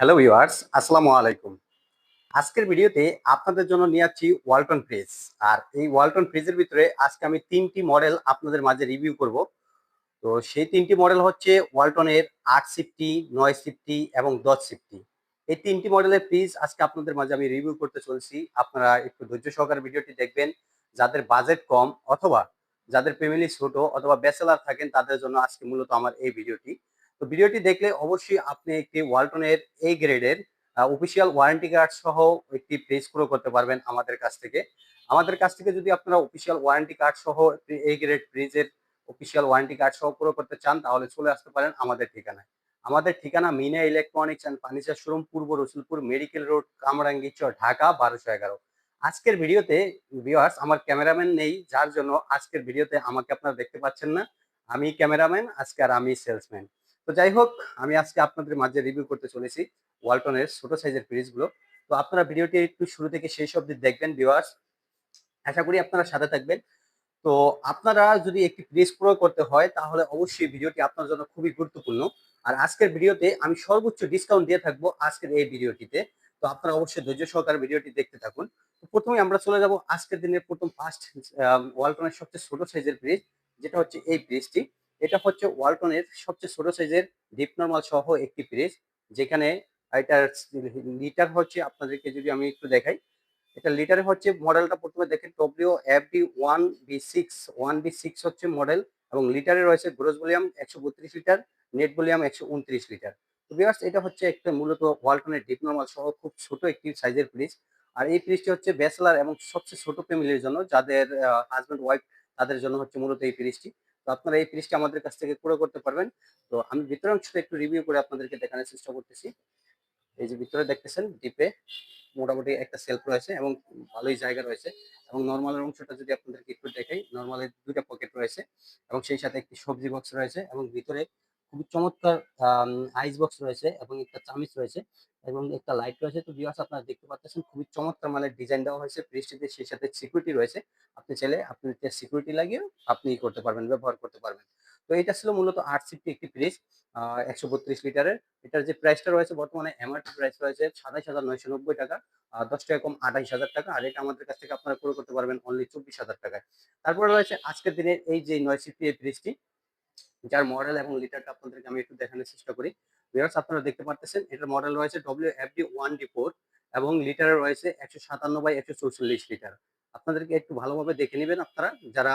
Hello viewers আসসালামু আলাইকুম আজকের ভিডিওতে আপনাদের জন্য নিয়ে আসছি ওয়ালটন ফ্রিজ আর এই ওয়ালটন ফ্রিজের ভিতরে আজকে আমি তিনটি মডেল আপনাদের মাঝে রিভিউ করব। তো সেই তিনটি মডেল হচ্ছে ওয়ালটনের আট সিফটি নয় সিফটি এবং দশ সিফটি এই তিনটি মডেলের ফ্রিজ আজকে আপনাদের মাঝে আমি রিভিউ করতে চলছি। আপনারা একটু ধৈর্য সহকারে ভিডিওটি দেখবেন। যাদের বাজেট কম অথবা যাদের ফ্যামিলি ছোট অথবা ব্যাচেলার থাকেন, তাদের জন্য আজকে মূলত আমার এই ভিডিওটি। তো ভিডিওটি দেখলে অবশ্যই আপনি একটি ওয়ালটনের এই গ্রেডের অফিসিয়াল ওয়ারেন্টি কার্ড সহ একটি ফ্রিজ ক্রয় করতে পারবেন আমাদের কাছ থেকে। আমাদের কাছ থেকে যদি আপনারা অফিসিয়াল ওয়ারেন্টি কার্ড সহ এই গ্রেড ফ্রিজের অফিসিয়াল ওয়ারেন্টি কার্ড সহ ক্রয় করতে চান, তাহলে চলে আসতে পারেন আমাদের ঠিকানায়। আমাদের ঠিকানা Mina electronics and furniture showroom Purba Rasulpur medical road Kamrangi Char Dhaka, বারোশো এগারো। আজকের ভিডিওতে ভিউয়ার্স আমার ক্যামেরাম্যান নেই, যার জন্য আজকের ভিডিওতে আমাকে আপনারা দেখতে পাচ্ছেন না। আমি ক্যামেরাম্যান আজকে আর আমি সেলসম্যান তো যাই হোক, আমি আজকে আপনাদের মাঝে রিভিউ করতে চলেছি ওয়ালটনের ছোট সাইজের ফ্রিজগুলো তো আপনারা ভিডিওটি একটু শুরু থেকে শেষ অবধি দেখবেন ভিউয়ার্স আশা করি আপনারা সাথে থাকবেন। তো আপনারা যদি একটি ফ্রিজ প্রয়োগ করতে হয়, তাহলে অবশ্যই ভিডিওটি আপনার জন্য খুবই গুরুত্বপূর্ণ। আর আজকের ভিডিওতে আমি সর্বোচ্চ ডিসকাউন্ট দিয়ে থাকব আজকের এই ভিডিওটিতে। তো আপনারা অবশ্যই ধৈর্য সহকারে ভিডিওটি দেখতে থাকুন। তো প্রথমে আমরা চলে যাব আজকের দিনের প্রথম ফার্স্ট ওয়ালটনের সবচেয়ে ছোট সাইজের ফ্রিজ যেটা হচ্ছে এই ফ্রিজটি এটা হচ্ছে ওয়ালটনের সবচেয়ে ছোট সাইজের ডিপ নর্মাল সহ একটি ফ্রিজ, যেখানে এটার লিটার হচ্ছে, আপনাদেরকে যদি আমি একটু দেখাই, এটা লিটারে হচ্ছে মডেলটা প্রথমে দেখেন W F D one B six one B six হচ্ছে মডেল, এবং লিটারে রয়েছে গ্রোস ভলিউম একশো বত্রিশ লিটার নেট ভলিউম একশো উনত্রিশ লিটার। তো বিয়ার্স এটা হচ্ছে একটা মূলত ওয়ালটনের ডিপ নর্মাল সহ খুব ছোট একটি সাইজের ফ্রিজ আর এই ফ্রিজটি হচ্ছে ব্যাচেলার এবং সবচেয়ে ছোট ফ্যামিলির জন্য, যাদের হাজব্যান্ড ওয়াইফ তাদের জন্য হচ্ছে মূলত এই ফ্রিজটি তো আপনারা এই ফ্রিজটা আমাদের কাছ থেকে ক্রয় করতে পারবেন। তো আমি ভিতরে অংশটা একটু রিভিউ করে আপনাদেরকে দেখানোর চেষ্টা করতেছি। এই যে ভিতরে দেখতেছেন ডিপে মোটামুটি একটা সেলফ রয়েছে এবং ভালোই জায়গা রয়েছে এবং নর্মালের অংশটা যদি আপনাদেরকে একটু দেখাই নর্মালের দুইটা পকেট রয়েছে এবং সেই সাথে একটি সবজি বক্স রয়েছে এবং ভিতরে খুবই চমৎকার আইস বক্স রয়েছে এবং একটা চামিচ রয়েছে এবং একটা লাইট রয়েছে। তো ভিউয়ার্স আপনারা দেখতে পাচ্ছেন খুবই চমৎকার মানের ডিজাইন দেওয়া হয়েছে। ফ্রিজটিতে সেই সাথে সিকিউরিটি রয়েছে। আপনি চাইলে আপনি সিকিউরিটি লাগিয়ে আপনি করতে পারবেন, ব্যবহার করতে পারবেন। তো এটা ছিল মূলত আট সিফটি একটি ফ্রিজ একশো বত্রিশ লিটারের। এটার যে প্রাইসটা রয়েছে বর্তমানে এমআরপি প্রাইস রয়েছে সাতাইশ হাজার নয়শো নব্বই টাকা দশ টাকা কম আঠাইশ হাজার টাকা আর এটা আমাদের কাছ থেকে আপনারা ক্রয় করতে পারবেন অনলি চব্বিশ হাজার টাকায়। তারপরে রয়েছে আজকের দিনের এই যে নয় সিফটি এই ফ্রিজটি যার মডেল এবং লিটারটা আপনাদেরকে আমি একটু দেখানোর চেষ্টা করি। ভিউয়ার্স আপনারা দেখতে পারতেছেন, এটার মডেল রয়েছে W F D one D four এবং লিটারে রয়েছে একশো সাতান্ন বাই একশো চৌচল্লিশ লিটার আপনাদেরকে একটু ভালোভাবে দেখে নেবেন আপনারা, যারা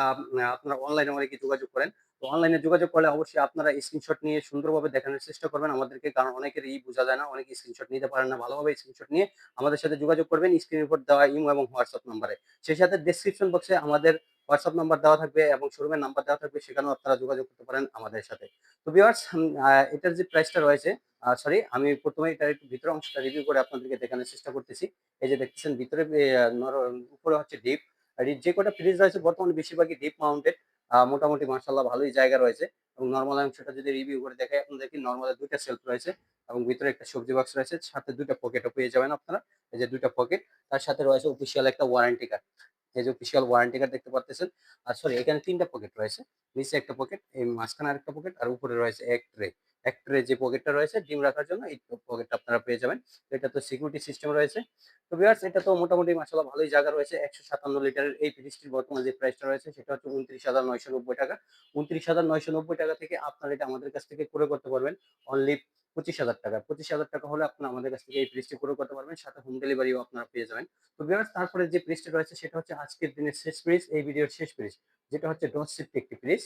আপনারা অনলাইনে অনেকে যোগাযোগ করেন। তো অনলাইনে যোগাযোগ করলে অবশ্যই আপনারা স্ক্রিনশট নিয়ে সুন্দরভাবে দেখানোর চেষ্টা করবেন আমাদেরকে, কারণ অনেকের ই বোঝা যায় না, অনেকে স্ক্রিনশট নিতে পারেন না ভালোভাবে স্ক্রিনশট নিয়ে আমাদের সাথে যোগাযোগ করবেন স্ক্রিনের উপর দেওয়া ইমো এবং হোয়াটসঅ্যাপ নাম্বারে সেই সাথে ডেসক্রিপশন বক্সে আমাদের হোয়াটসঅ্যাপ নাম্বার দেওয়া থাকবে এবং শোরুমের নাম্বার দেওয়া থাকবে, সেখানেও আপনারা যোগাযোগ করতে পারেন আমাদের সাথে। তো ভিউয়ার্স এটার যে প্রাইসটা রয়েছে সরি আমি প্রথমে এটার একটু ভিতরে অংশটা রিভিউ করে আপনাদেরকে দেখানোর চেষ্টা করতেছি। এই যে দেখতেছেন, ভিতরে উপরে হচ্ছে ডিপ আর যে কটা ফ্রিজ রয়েছে, বর্তমানে বেশিরভাগই ডিপ মাউন্টেড মোটামুটি মার্শাল্লাহ ভালোই জায়গা রয়েছে। এবং নর্মাল অংশটা যদি রিভিউ করে দেখাই, আপনাদেরকে নর্মালের দুইটা সেলফ রয়েছে এবং ভিতরে একটা সবজি বক্স রয়েছে, সাথে দুইটা পকেটও পেয়ে যাবেন আপনারা। এই যে দুইটা পকেট তার সাথে রয়েছে অফিসিয়াল একটা ওয়ারেন্টি কার্ড এই যে অফিসিয়াল ওয়ারেন্টি কার্ড দেখতে পাচ্ছেন আর সরি এখানে তিনটা পকেট রয়েছে। নিচে একটা পকেট এই মাঝখানে আরেকটা পকেট আর উপরে রয়েছে এক ট্রে এক ট্রে যে পকেটটা রয়েছে, ডিম রাখার জন্য এই পকেটটা আপনারা পেয়ে যাবেন। এটা তো সিকিউরিটি সিস্টেম রয়েছে। তো বিয়ার্স এটা তো মোটামুটি মাসাল্লাহ ভালোই জায়গা রয়েছে। একশো সাতান্ন লিটারের এই ফ্রিজটির বর্তমান যে প্রাইসটা রয়েছে, সেটা হচ্ছে উনত্রিশ হাজার নয়শো নব্বই টাকা। উনত্রিশ হাজার নয়শো নব্বই টাকা থেকে আপনারা এটা আমাদের কাছ থেকে করে করতে পারবেন। অনলি পঁচিশ হাজার টাকা। পঁচিশ হাজার টাকা হলে আপনারা আমাদের কাছ থেকে এই ফ্রিজটি করে করতে পারবেন। সাথে হোম ডেলিভারিও আপনারা পেয়ে যাবেন। তো বিয়ার্স তারপরে যে ফ্রিজটি রয়েছে, সেটা হচ্ছে আজকের দিনের শেষ ফ্রিজ এই ভিডিওর শেষ ফ্রিজ যেটা হচ্ছে ডস সিফটি একটি ফ্রিজ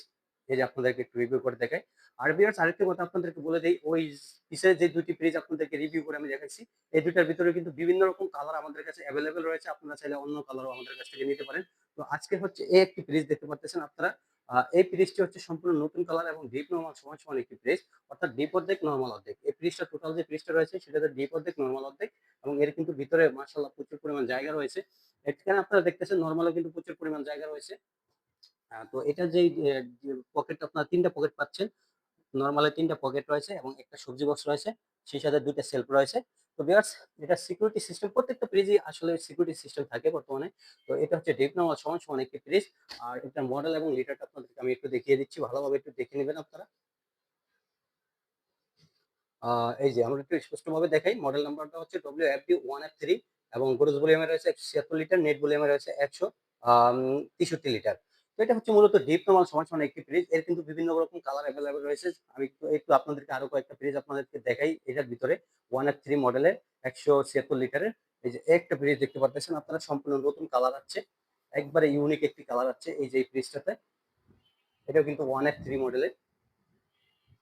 যে আপনাদেরকে একটু রিভিউ করে দেখাই। আর বিয়ার্স আরেকটা কথা আপনাদেরকে বলে দিই, ওই পিসের যে দুটি ফ্রিজ আপনাদেরকে রিভিউ করে আমি দেখাচ্ছি এই দুটার ভিতরে কিন্তু বিভিন্ন রকম কালার আমাদের কাছে অ্যাভেলেবেল রয়েছে। আপনারা চাইলে অন্য কালারও আমাদের কাছ থেকে নিতে পারেন। তো আজকে হচ্ছে এই একটি ফ্রিজ দেখতে পাচ্ছেন আপনারা। এই ফ্রিজটি হচ্ছে সম্পূর্ণ নতুন কালার এবং ডিপ নর্মাল সমান সমান একটি ফ্রিজ অর্থাৎ ডিপ অর্ধেক নর্মাল অর্ধেক। এই ফ্রিজটা টোটাল যে ফ্রিজটা রয়েছে, সেটাতে ডিপ অর্ধেক নর্মাল অর্ধেক এবং এর কিন্তু ভিতরে মার্শাল্লাহ প্রচুর পরিমাণ জায়গা রয়েছে। এখানে আপনারা দেখতেছেন নর্মালও কিন্তু প্রচুর পরিমাণ জায়গা রয়েছে। তো এটা যে পকেট আপনারা তিনটা পকেট পাচ্ছেন নর্মালে তিনটা পকেট রয়েছে এবং একটা সবজি বক্স রয়েছে, সেই সাথে দুইটা সেলফ রয়েছে। তো বিয়ার্স এটা সিকিউরিটি সিস্টেম প্রত্যেকটা ফ্রিজই আসলে সিকিউরিটি সিস্টেম থাকে বর্তমানে। তো এটা হচ্ছে ডিপ নর্মাল সমান সমান একটি ফ্রিজ আর এটা মডেল এবং লিটারটা আপনাদেরকে আমি একটু দেখিয়ে দিচ্ছি, ভালোভাবে একটু দেখে নেবেন আপনারা। এই যে আমরা একটু স্পষ্টভাবে দেখাই মডেল নাম্বারটা হচ্ছে W F D one F three এবং গ্রোস ভলিউমে রয়েছে ছিয়াত্তর লিটার নেট ভলিউমে রয়েছে একশো তেষট্টি লিটার তো এটা হচ্ছে মূলত ডিপ নর্মাল সমান সমান একটি ফ্রিজ এর কিন্তু বিভিন্ন রকম কালার অ্যাভেলেবেল রয়েছে। আমি একটু আপনাদেরকে আরও কয়েকটা ফ্রিজ আপনাদেরকে দেখাই। এটার ভিতরে ওয়ান এফ থ্রি মডেলের একশো ছিয়াত্তর লিটারের এই যে একটা ফ্রিজ দেখতে পাচ্ছেন আপনারা সম্পূর্ণ নতুন কালার আছে। একবারে ইউনিক একটি কালার আছে এই যে এই ফ্রিজটাতে এটাও কিন্তু ওয়ান এফ থ্রি মডেলের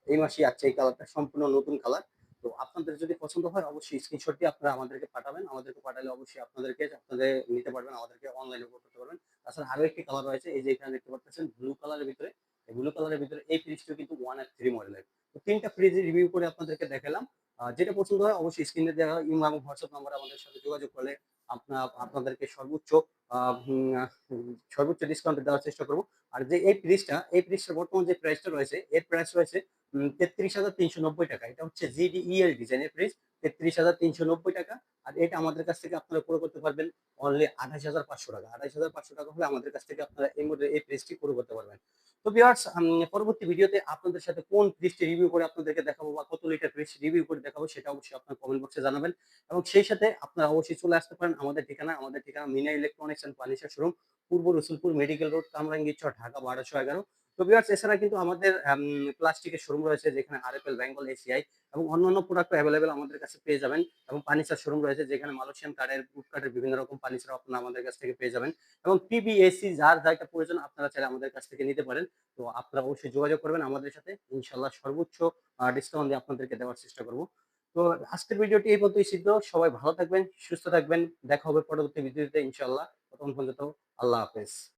এই মাসেই আছে এই কালারটা সম্পূর্ণ নতুন কালার তো আপনাদের যদি পছন্দ হয়, অবশ্যই স্ক্রিনশটটি আপনারা আমাদেরকে পাঠাবেন। আমাদেরকে পাঠালে অবশ্যই আপনাদেরকে, আপনাদের নিতে পারবেন, আমাদেরকে অনলাইনে করতে পারবেন। তাছাড়া আরও একটি কালার রয়েছে, এই যে এখানে দেখতে পাচ্ছেন ব্লু কালারের ভিতরে। এই ব্লু কালারের ভিতরে এই ফ্রিজটিও কিন্তু ওয়ান এফ থ্রি মডেলের তো তিনটা ফ্রিজ রিভিউ করে আপনাদেরকে দেখালাম। যেটা পছন্দ হয়, অবশ্যই স্ক্রিনে দেওয়া ইমো এবং হোয়াটসঅ্যাপ নাম্বার আমাদের সাথে যোগাযোগ করলে আপনাদেরকে সর্বোচ্চ সর্বোচ্চ ডিসকাউন্ট দেওয়ার চেষ্টা করব। আর যে এই ফ্রিজটা এই ফ্রিজটার বর্তমান যে প্রাইসটা রয়েছে, এর প্রাইস রয়েছে তেত্রিশ হাজার তিনশো নব্বই টাকা। এটা হচ্ছে জিডিইএল ডিজাইনের ফ্রিজ তেত্রিশ হাজার তিনশো নব্বই টাকা। আর এটা আমাদের কাছ থেকে আপনারা পুরো করতে পারবেন অনলি আঠাশ হাজার পাঁচশো টাকা। আঠাশ হাজার পাঁচশো টাকা হলে আমাদের কাছ থেকে আপনারা এই মধ্যে এই ফ্রিজটি পুরো করতে পারবেন। তো বিয়ার্স পরবর্তী ভিডিওতে আপনাদের সাথে কোন ফ্রিজটি রিভিউ করে আপনাদেরকে দেখাবো বা কত লিটার ফ্রিজ রিভিউ করে দেখাবো সেটা অবশ্যই আপনার কমেন্ট বক্সে জানাবেন। এবং সেই সাথে আপনারা অবশ্যই চলে আসতে পারেন আমাদের ঠিকানা। আমাদের ঠিকানা Mina electronics and furniture showroom Purba Rasulpur medical road Kamrangir Dhaka বারোশো এগারো। তো বিয়ার্স এছাড়া কিন্তু আমাদের প্লাস্টিকের শোরুম রয়েছে যেখানে আরএফএল বেঙ্গল এসিআই এবং অন্যান্য প্রোডাক্ট অ্যাভেলেবেল আমাদের কাছে পেয়ে যাবেন এবং ফার্নিচার শোরুম রয়েছে যেখানে মালয়েশিয়ান কার্ডের বুট কার্ডের বিভিন্ন রকম ফার্নিচার আপনারা আমাদের কাছ থেকে পেয়ে যাবেন এবং টিভি এসি যার যাইটা প্রয়োজন আপনারা চাইলে আমাদের কাছ থেকে নিতে পারেন। তো আপনারা অবশ্যই যোগাযোগ করবেন আমাদের সাথে। ইনশাল্লাহ সর্বোচ্চ ডিসকাউন্ট দিয়ে আপনাদেরকে দেওয়ার চেষ্টা করব। তো আজকের ভিডিওটি এই পর্যন্তই সিদ্ধ সবাই ভালো থাকবেন, সুস্থ থাকবেন। দেখা হবে পরবর্তী ভিডিওতে ইনশাল্লাহ ততক্ষণ পর্যন্ত আল্লাহ হাফেজ।